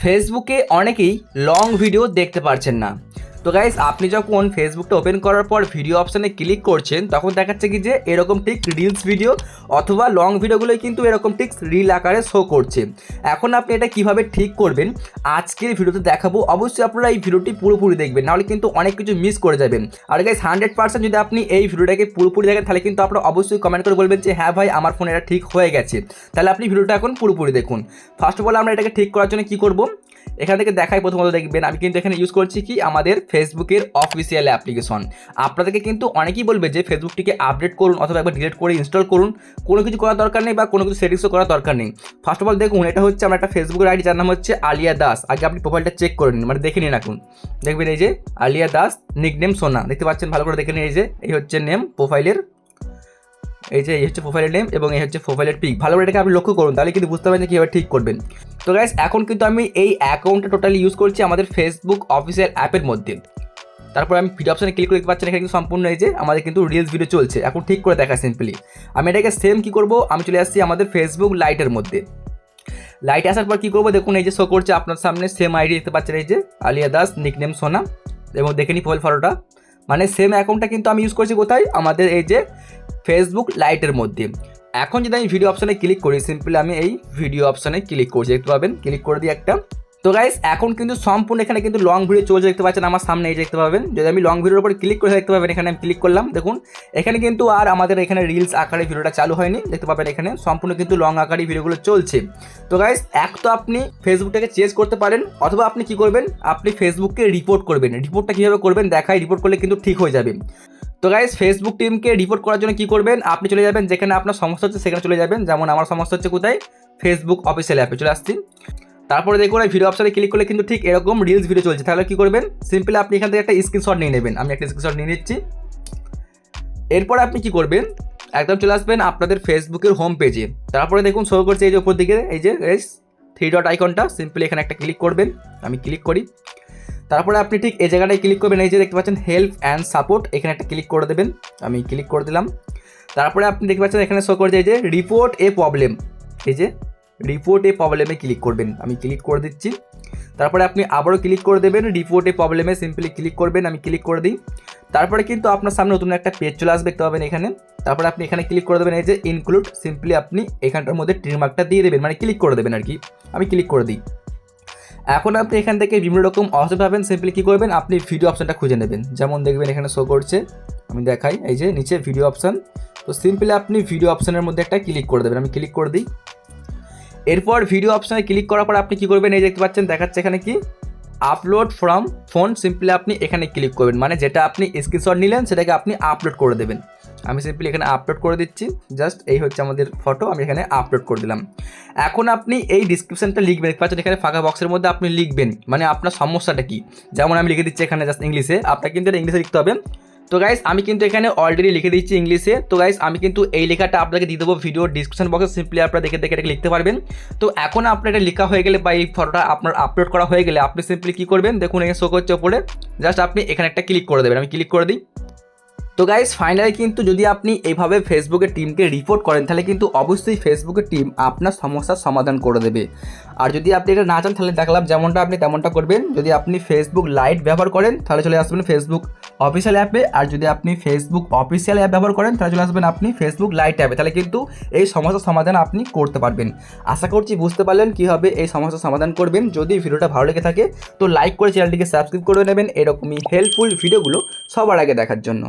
ফেসবুকে অনেকেই long video দেখতে পারছেন না। তো গাইস আপনি যখন ফেসবুকটা ওপেন করার পর ভিডিও অপশানে ক্লিক করছেন, তখন দেখাচ্ছে কি যে এরকম ঠিক রিলস ভিডিও অথবা লং ভিডিওগুলোই কিন্তু এরকম ঠিক রিল আকারে শো করছে। এখন আপনি এটা কীভাবে ঠিক করবেন, আজকের ভিডিওতে দেখাবো। অবশ্যই আপনারা এই ভিডিওটি পুরোপুরি দেখবেন, নাহলে কিন্তু অনেক কিছু মিস করে যাবেন। আর গাইস হান্ড্রেড পার্সেন্ট যদি আপনি এই ভিডিওটাকে পুরোপুরি দেখেন, তাহলে কিন্তু আপনারা অবশ্যই কমেন্ট করে বলবেন যে হ্যাঁ ভাই, আমার ফোন এটা ঠিক হয়ে গেছে। তাহলে আপনি ভিডিওটা এখন পুরোপুরি দেখুন। ফার্স্ট অফ অল আমরা এটাকে ঠিক করার জন্য কী করব? এখান থেকে দেখাই প্রথমত দেখবেন, আমি কিন্তু এখানে ইউজ করছি কি আমাদের ফেসবুকের অফিসিয়াল অ্যাপ্লিকেশন আপনাদেরকে কিন্তু অনেকেই বলবে যে ফেসবুকটিকে আপডেট করুন অথবা একবার ডিলিট করে ইনস্টল করুন। কোনো কিছু করার দরকার নেই বা কোনো কিছু সেটিংসও করার দরকার নেই। ফার্স্ট অফ অল দেখুন, এটা হচ্ছে আমার একটা ফেসবুকের আইডি যার নাম হচ্ছে আলিয়া দাস আগে আপনি প্রোফাইলটা চেক করে নিন মানে দেখে নিন এখন। দেখবেন এই যে আলিয়া দাস নিক নেম সোনা দেখতে পাচ্ছেন, ভালো করে দেখে নিন এই যে, এই হচ্ছে নেম প্রোফাইলের এই যে, এই হচ্ছে প্রোফাইলের নেম এবং এই হচ্ছে প্রোফাইলের পিক ভালো করে এটাকে আপনি লক্ষ্য করুন, তাহলে কিন্তু বুঝতে পারবেন যে কীভাবে ঠিক করবেন। তো গাইস এখন কিন্তু আমি এই অ্যাকাউন্টটা টোটালি ইউজ করছি আমাদের ফেসবুক অফিসিয়াল অ্যাপের মধ্যে। তারপর আমি ভিডিও অপশানে ক্লিক করে দেখতে পাচ্ছেন, এখানে কিন্তু সম্পূর্ণ এই যে আমাদের কিন্তু রিলস ভিডিও চলছে। এখন ঠিক করে দেখা সিম্পলি আমি এটাকে সেম কী করব? আমি চলে আসছি আমাদের ফেসবুক লাইটের মধ্যে। লাইটে আসার পর কী করব? দেখুন, এই যে শো করছে আপনার সামনে সেম আইডি দেখতে পাচ্ছেন এই যে, আলিয়া দাস নিকনেম সোনা, এবং দেখে নিই প্রোফাইল ফটোটা মানে সেম অ্যাকাউন্টটা কিন্তু আমি ইউজ করছি কোথায়? আমাদের এই যে ফেসবুক লাইটের মধ্যে। এখন যদি আমি ভিডিও অপশানে ক্লিক করি সিম্পলি আমি এই ভিডিও অপশানে ক্লিক করছি, দেখতে পাবেন? ক্লিক করে দিয়ে একটা তো গাইস এখন কিন্তু সম্পূর্ণ এখানে কিন্তু লং ভিডিও চলছে, দেখতে পাচ্ছেন আমার সামনে, এই দেখতে পাবেন। যদি আমি লং ভিডিওর উপর ক্লিক করে দেখতে পাবেন, এখানে আমি ক্লিক করলাম, দেখুন। এখানে কিন্তু আর আমাদের এখানে রিলস আকারে ভিডিওটা চালু হয়নি, দেখতে পাবেন এখানে। সম্পূর্ণ কিন্তু লং আকারে ভিডিওগুলো চলছে। তো গাইস এক তো আপনি ফেসবুকটাকে চেঞ্জ করতে পারেন, অথবা আপনি কি করবেন? আপনি ফেসবুককে রিপোর্ট করবেন। রিপোর্টটা কীভাবে করবেন? দেখাই রিপোর্ট করলে কিন্তু ঠিক হয়ে যাবে। তো গাইস ফেসবুক টিমকে রিপোর্ট করার জন্য কি করবেন? আপনি চলে যাবেন, যেখানে আপনার সমস্যা হচ্ছে, সেখানে চলে যাবেন। যেমন আমার সমস্যা হচ্ছে কোথায়? ফেসবুক অফিসিয়াল অ্যাপে চলে আসছি। তারপরে দেখুন, এই ভিডিও অপশানে ক্লিক করলে কিন্তু ঠিক এরকম রিলস ভিডিও চলছে। তাহলে কি করবেন? সিম্পলি আপনি এখান থেকে একটা স্ক্রিনশট নিয়ে নেবেন। আমি একটা স্ক্রিনশট নিয়ে নিচ্ছি। এরপর আপনি কি করবেন? একদম চলে আসবেন আপনাদের ফেসবুকের হোম পেজে তারপরে দেখুন শো করছে এই যে উপর দিকে, এই যে থ্রি ডট আইকনটা সিম্পলি এখানে একটা ক্লিক করবেন। আমি ক্লিক করি। তারপরে আপনি ঠিক এই জায়গাটায় ক্লিক করবেন। এই যে দেখতে পাচ্ছেন হেল্প অ্যান্ড সাপোর্ট এখানে একটা ক্লিক করে দেবেন। আমি ক্লিক করে দিলাম। তারপরে আপনি দেখতে পাচ্ছেন, এখানে শো করছে এই যে রিপোর্ট এ প্রবলেম এই যে রিপোর্ট এ প্রবলেমে ক্লিক করবেন। আমি ক্লিক করে দিচ্ছি। তারপরে আপনি আবারও ক্লিক করে দেবেন। রিপোর্ট এ প্রবলেমে সিম্পলি ক্লিক করবেন। আমি ক্লিক করে দিই। তারপরে কিন্তু আপনার সামনে নতুন একটা পেজ চলে আসবে, দেখতে পাবেন এখানে। তারপরে আপনি এখানে ক্লিক করে দেবেন, এই যে ইনক্লুড সিম্পলি আপনি এখানটার মধ্যে ট্রিমার্কটা দিয়ে দেবেন। মানে ক্লিক করে দেবেন আর কি। আমি ক্লিক করে দিই। এখন আপনি এখান থেকে বিভিন্ন রকম অপশন পাবেন। সিম্পলি কী করবেন? আপনি ভিডিও অপশানটা খুঁজে নেবেন। যেমন দেখবেন এখানে শো করছে। আমি দেখাই, এই যে নিচে ভিডিও অপশান তো সিম্পলি আপনি ভিডিও অপশানের মধ্যে একটা ক্লিক করে দেবেন। আমি ক্লিক করে দিই। এরপর ভিডিও অপশানে ক্লিক করার পর আপনি কী করবেন? এই দেখতে পাচ্ছেন, দেখাচ্ছে এখানে কি? আপলোড ফ্রম ফোন সিম্পলি আপনি এখানে ক্লিক করবেন। মানে যেটা আপনি স্ক্রিনশট নিলেন, সেটাকে আপনি আপলোড করে দেবেন। আমি সিম্পলি এখানে আপলোড করে দিচ্ছি। জাস্ট এই হচ্ছে আমাদের ফটো আমি এখানে আপলোড করে দিলাম। এখন আপনি এই ডিসক্রিপশানটা লিখবেন। দেখতে পাচ্ছেন, এখানে ফাঁকা বক্সের মধ্যে আপনি লিখবেন। মানে আপনার সমস্যাটা কি? যেমন আমি লিখে দিচ্ছি এখানে জাস্ট ইংলিশে। আপনাকে কিন্তু এটা ইংলিশে লিখতে হবে। তো গাইস আমি কিন্তু এখানে অলরেডি লিখে দিচ্ছি ইংলিশে। তো গাইস আমি কিন্তু এই লেখাটা আপনাকে দিয়ে দেবো ভিডিও ডিসক্রিপশন বক্সে সিম্পলি আপনারা দেখে দেখে এটাকে লিখতে পারবেন। তো এখন আপনার এটা লেখা হয়ে গেলে বা এই ফটোটা আপনার আপলোড করা হয়ে গেলে আপনি সিম্পলি কী করবেন? দেখুন, এখানে শো করছে ওপরে জাস্ট আপনি এখানে একটা ক্লিক করে দেবেন। আমি ক্লিক করে দিই। তো গাইস ফাইনালি কিন্তু যদি আপনি এইভাবে ফেসবুকের টিমকে রিপোর্ট করেন, তাহলে কিন্তু অবশ্যই ফেসবুকের টিম আপনার সমস্যার সমাধান করে দেবে। আর যদি আপনি এটা না চান, তাহলে দেখলাম যেমনটা আপনি তেমনটা করবেন। যদি আপনি ফেসবুক লাইট ব্যবহার করেন, তাহলে চলে আসবেন ফেসবুক অফিসিয়াল অ্যাপে আর যদি আপনি ফেসবুক অফিসিয়াল অ্যাপ ব্যবহার করেন, তাহলে চলে আসবেন আপনি ফেসবুক লাইট অ্যাপে তাহলে কিন্তু এই সমস্যার সমাধান আপনি করতে পারবেন। আশা করছি বুঝতে পারলেন কীভাবে এই সমস্যার সমাধান করবেন। যদি ভিডিওটা ভালো লেগে থাকে, তো লাইক করে চ্যানেলটিকে সাবস্ক্রাইব করে নেবেন। এরকমই হেল্পফুল ভিডিওগুলো সবার আগে দেখার জন্য।